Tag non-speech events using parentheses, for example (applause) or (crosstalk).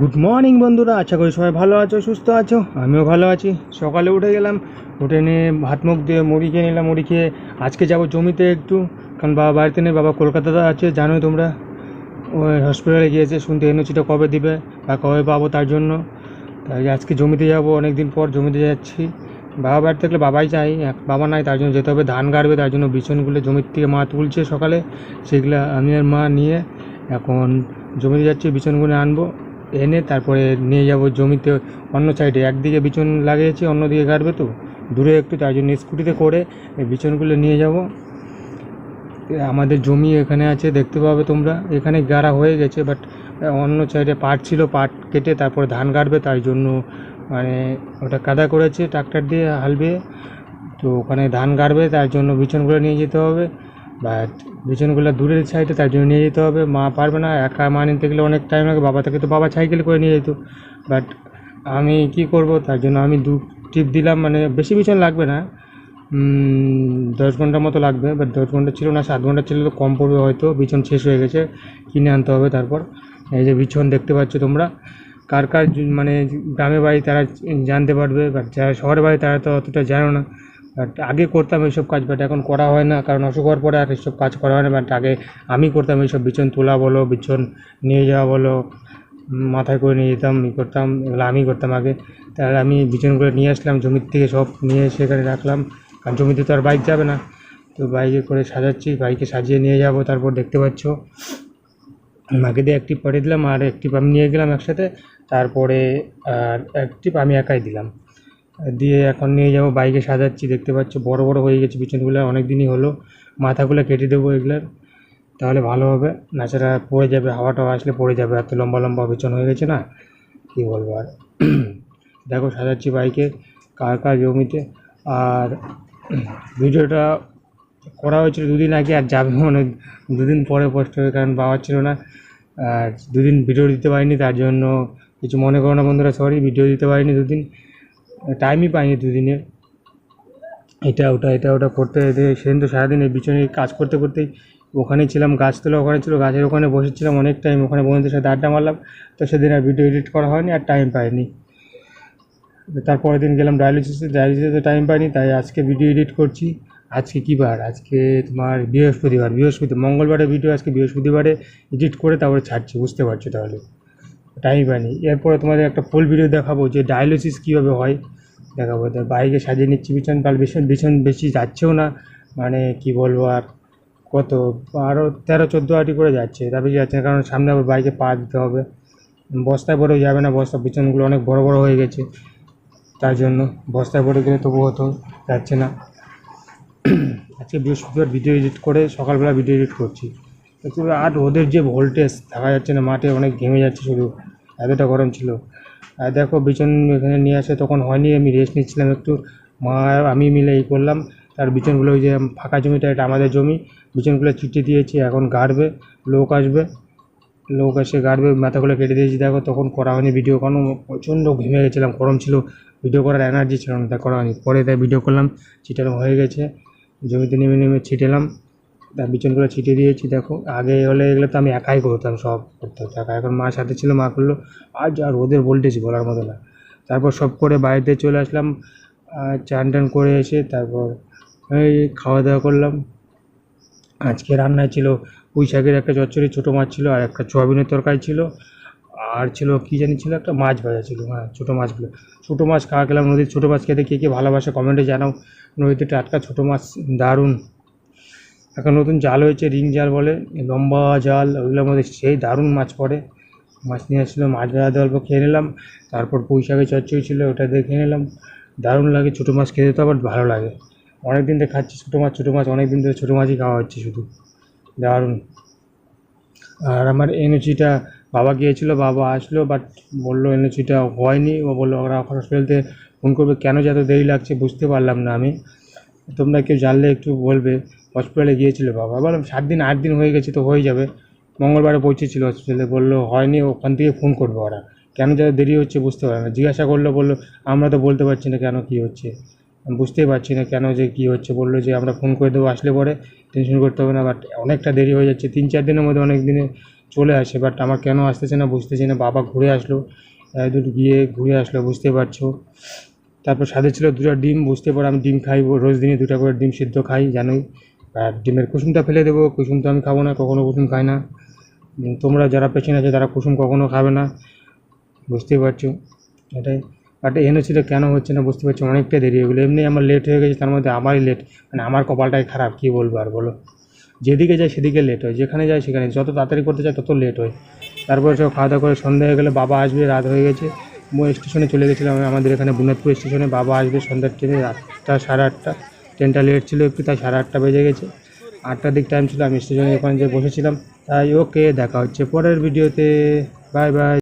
Good morning বন্ধুরা। আশা করি সবাই ভালো আছো, সুস্থ আছো? আমিও ভালো আছি। সকালে উঠে গেলাম, উঠে নিয়ে ভাত মুখ দিয়ে মুড়ি খেয়ে নিলাম, মুড়ি খেয়ে আজকে যাব জমিতে একটু, কারণ বাবা বাড়িতে নেই, বাবা কলকাতাতে আছে, জানোই তোমরা। ওই হসপিটালে গিয়েছে, শুনতে এনওসিটা কবে দিবে বা কবে পাবো তার জন্য। তাই আজকে জমিতে যাব অনেক দিন পর জমিতে যাচ্ছি। বাবা বাড়ি থাকলে বাবাই চাই বাবা নাই, তার জন্য যেতে হবে, ধান গাড়বে, তার জন্য বিছনগুলো জমির থেকে মা তুলছে সকালে। সেগুলো আমি আর মা নিয়ে এখন জমিতে যাচ্ছি বিছনগুলো আনব। এনে তারপরে নিয়ে যাব জমিতে অন্য সাইডে একদিকে বিচন লাগিয়েছি, অন্যদিকে গাড়বে তো। দূরে একটু তার জন্য স্কুটিতে করে এই বিছনগুলো নিয়ে যাব। আমাদের জমি এখানে আছে, দেখতে পাবে তোমরা। এখানে গাড়া হয়ে গেছে বাট অন্য সাইডে পাট ছিল, পাট কেটে তারপরে ধান গাড়বে তার জন্য মানে ওটা কাদা করেছে ট্রাক্টর দিয়ে হালবে। তো ওখানে ধান গাড়বে, তার জন্য বিছনগুলো নিয়ে যেতে হবে। বাট বিছনগুলো দূরের সাইডে, তার জন্য নিয়ে যেতে হবে। মা পারবে না, একা মা নিতে গেলে অনেক টাইম লাগে, বাবা থেকে তো বাবা সাইকেল করে নিয়ে যেত। বাট আমি কি করব? তার জন্য আমি দু ট্রিপ দিলাম মানে বেশি বিছন লাগবে না। দশ ঘণ্টার মতো লাগবে বাট দশ ঘণ্টা ছিল না, সাত ঘণ্টা ছিল তো কম পড়বে হয়তো বিছন শেষ হয়ে গেছে, কিনে আনতে হবে তারপর। এই যে বিছন দেখতে পাচ্ছ তোমরা, কার কার মানে গ্রামের বাড়ি তারা জানতে পারবে বাট যারা শহরের বাড়ি তারা তো অতটা জানো না। আগে করতাম এইসব কাজ বাট এখন করা হয় না। কারণ অসুখ হওয়ার পরে আর এইসব কাজ করা হয় না। বাট আগে আমি করতাম এইসব, বিছন তোলা বলো, বিছন নিয়ে যাওয়া বলো মাথায় করে নিয়ে যেতাম, ই করতাম, এগুলো আমি করতাম আগে। তাহলে আমি বিছনগুলো নিয়ে আসলাম, জমির থেকে সব নিয়ে এসে এখানে রাখলাম। কারণ জমিতে তো আর বাইক যাবে না। তো বাইকে করে সাজাচ্ছি, বাইকে সাজিয়ে নিয়ে যাব, তারপর দেখতে পাচ্ছ। মাকে দিয়ে একটি পাঠিয়ে দিলাম, আর একটি আমি নিয়ে গেলাম একসাথে। তারপরে আর একটি আমি একাই দিলাম। দিয়ে এখন নিয়ে যাব, বাইকে সাজাচ্ছি, দেখতে পাচ্ছ বড় বড় হয়ে গেছে পিছনগুলো অনেক দিনই হলো, মাথাগুলো কেটে দেবো এগুলার, তাহলে ভালো হবে, নাচারা পড়ে যাবে হাওয়া টাওয়া আসলে পড়ে যাবে, এত লম্বা লম্বা পিছন হয়ে গেছে না, কী বলব আর। (clears throat) দেখো সাজাচ্ছি বাইকে, কার কার জমিতে, আর ভিডিওটা করা হয়েছিল দুদিন আগে, আর যাবে মানে দুদিন পরে পোস্ট হবে, কারণ বাবা ছিল না, আর দুদিন ভিডিও দিতে পারিনি, তার জন্য কিছু মনে করো না বন্ধুরা সরি ভিডিও দিতে পারিনি দুদিন। টাইমই পাইনি দুদিনে এটা ওটা এটা ওটা করতে সেদিন তো সারাদিন এই বিছনে কাজ করতে করতেই ওখানেই ছিলাম গাছতলা ওখানে ছিল, গাছের ওখানে বসেছিলাম অনেক টাইম ওখানে বন্ধুদের সাথে আড্ডা মারলাম। তো সেদিন আর ভিডিও এডিট করা হয়নি আর টাইম পাইনি। তারপরের দিন গেলাম ডায়ালিসিসে ডায়ালিসিসে তো টাইম পাইনি, তাই আজকে ভিডিও এডিট করছি। আজকে কী বার? আজকে তোমার বৃহস্পতিবার, বৃহস্পতি মঙ্গলবারে ভিডিও আজকে বৃহস্পতিবারে এডিট করে তারপরে ছাড়ছি, বুঝতে পারছ তাহলে? টাইম পাইনি এরপরে তোমাদের একটা ফুল ভিডিও দেখাবো যে ডায়ালিসিস কীভাবে হয়। দেখাবো, তো বাইকে সাজিয়ে নিচ্ছি বিছন পাল বিছন বিছন বেশি যাচ্ছেও না। মানে কি বলব আর, কত আরও তেরো, চোদ্দ আটি করে যাচ্ছে, তা বেশি যাচ্ছে না, কারণ সামনে আবার বাইকে পা দিতে হবে। বস্তায় ভরেও যাবে না বস্তা বিছনগুলো অনেক বড় বড় হয়ে গেছে। তার জন্য বস্তায় ভরে গেলে তবু হতো যাচ্ছে না। আজকে বৃহস্পতিবার ভিডিও এডিট করে সকালবেলা ভিডিও এডিট করছি। আর ওদের যে ভোল্টেজ থাকা যাচ্ছে না, মাঠে অনেক ঘেমে যাচ্ছে শুধু। এতটা গরম ছিল। আর দেখো বিছন এখানে নিয়ে আসে, তখন হয়নি, আমি রেস্ট নিচ্ছিলাম একটু। মা, আমি মিলে এই করলাম। তার বিছনগুলো ওই যে ফাঁকা জমিটা, এটা আমাদের জমি। বিছনগুলো ছিটিয়ে দিয়েছি, এখন গাড়বে, লোক আসবে। লোক এসে গাড়বে, মাথাগুলো কেটে দিয়েছি। দেখো, তখন করা হয়নি ভিডিও কারণ প্রচণ্ড ঘেমে গেছিলাম, গরম ছিল। ভিডিও করার এনার্জি ছিল না তাই করা হয়নি। পরে তাই ভিডিও করলাম ছিটানো হয়ে গেছে। জমিতে নেমে নেমে ছিটেলাম। তার বিছনগুলো ছিটিয়ে দিয়েছি, দেখো। আগে হলে এগুলো তো আমি একাই করতাম সব করতে হতো। একা এখন মার সাথে ছিল, মা করল। আর ওদের ভোল্টেজ বলার মতো না। তারপর সব করে বাড়িতে চলে আসলাম চান টান করে এসে তারপর এই খাওয়া দাওয়া করলাম। আজকে রান্নায় ছিল পুঁই শাকের একটা চচ্চড়ি, ছোটো মাছ ছিল আর একটা সোয়াবিনের তরকারি ছিল। আর ছিল কী জানি ছিল একটা মাছ ভাজা ছিল হ্যাঁ ছোটো মাছগুলো। ছোটো মাছ খাওয়া গেলাম নদীর ছোটো মাছ খেতে। কে কে ভালোবাসে কমেন্টে জানাও। নদীতে টাটকা ছোটো মাছ, দারুণ। এখন নতুন জাল হয়েছে, রিং জাল বলে, লম্বা জাল ওইগুলোর মধ্যে সেই দারুণ মাছ পড়ে। মাছ নিয়ে আসছিল মাছ ভাজা অল্প খেয়ে নিলাম, তারপর পুঁই চচ্চড়ি ছিল, ওটা দিয়ে খেয়ে নিলাম। দারুণ লাগে, ছোটো মাছ খেতে তো আবার ভালো লাগে। অনেক দিন ধরে খাচ্ছি ছোটো মাছ ছোটো মাছ অনেক দিন ধরে ছোটো মাছই খাওয়া হচ্ছে শুধু। দারুণ। আর আমার এনওসিটা বাবা গিয়েছিল, বাবা আসলো বাট বলল এনওসিটা হয়নি। ও বলল, ওরা হসপিটালতে ফোন করবে, কেন যে এত দেরি লাগছে বুঝতে পারলাম না আমি। তোমরা কেউ জানলে একটু বলবে। হসপিটালে গিয়েছিল বাবা। বললাম সাত দিন, আট দিন হয়ে গেছে তো হয়ে যাবে। মঙ্গলবারে পৌঁছেছিল হসপিটালে। বলল, হয়নি, ওখান থেকে ফোন করবে ওরা। কেন যাতে দেরি হচ্ছে বুঝতে পারে না। জিজ্ঞাসা করল, বলল, আমরা তো বলতে পারছি না কেন কী হচ্ছে। বুঝতেই পারছি না কেন যে কী হচ্ছে। বলল যে, আমরা ফোন করে দেবো, আসলে পরে টেনশন করতে হবে না। বাট অনেকটা দেরি হয়ে যাচ্ছে। তিন, চার দিনের মধ্যে অনেক দিনে চলে আসে। বাট আমার কেন আসতেছে না বুঝতেছি না। বাবা ঘুরে আসলো। দূর গিয়ে ঘুরে আসলো বুঝতে পারছ। তারপর সাথে ছিল দুটো ডিম, বুঝতে পারো আমি ডিম খাই, রোজ দিনে দুটো করে ডিম সিদ্ধ খাই, জানোই। আর ডিমের কুসুমটা ফেলে দেবো, কুসুম তো আমি খাব না, কখনো কুসুম খাই না। তোমরা যারা পেছনে আছে, তারা কুসুম কখনো খাবে না। বুঝতেই পারছ? এটাই। বাট এনে ছিল কেন হচ্ছে না, বুঝতে পারছি? অনেকটা দেরি হয়ে গেলো। এমনি আমার লেট হয়ে গেছে, তার মধ্যে আমারই লেট মানে আমার কপালটাই খারাপ, কী বলব আর বলো? যেদিকে যায় সেদিকে লেট হয়, যেখানে যায় সেখানে। যত তাড়াতাড়ি করতে চাই তত লেট হয়। তারপরে সব খাওয়া দাওয়া করে সন্ধ্যা হয়ে গেলে বাবা আসবে, রাত হয়ে গেছে। স্টেশনে চলে গেছিলাম। আমাদের এখানে বুনাদপুর স্টেশনে বাবা আসবে সন্ধ্যার ট্রেনে, আটটা, সাড়ে আটটা। ট্রেনটা লেট ছিল একটু, তাই সাড়ে আটটা বেজে গেছে। আটটার দিক টাইম ছিল, আমি স্টেশনে ওখানে যে বসেছিলাম। তাই ওকে দেখা হচ্ছে পরের ভিডিওতে বাই বাই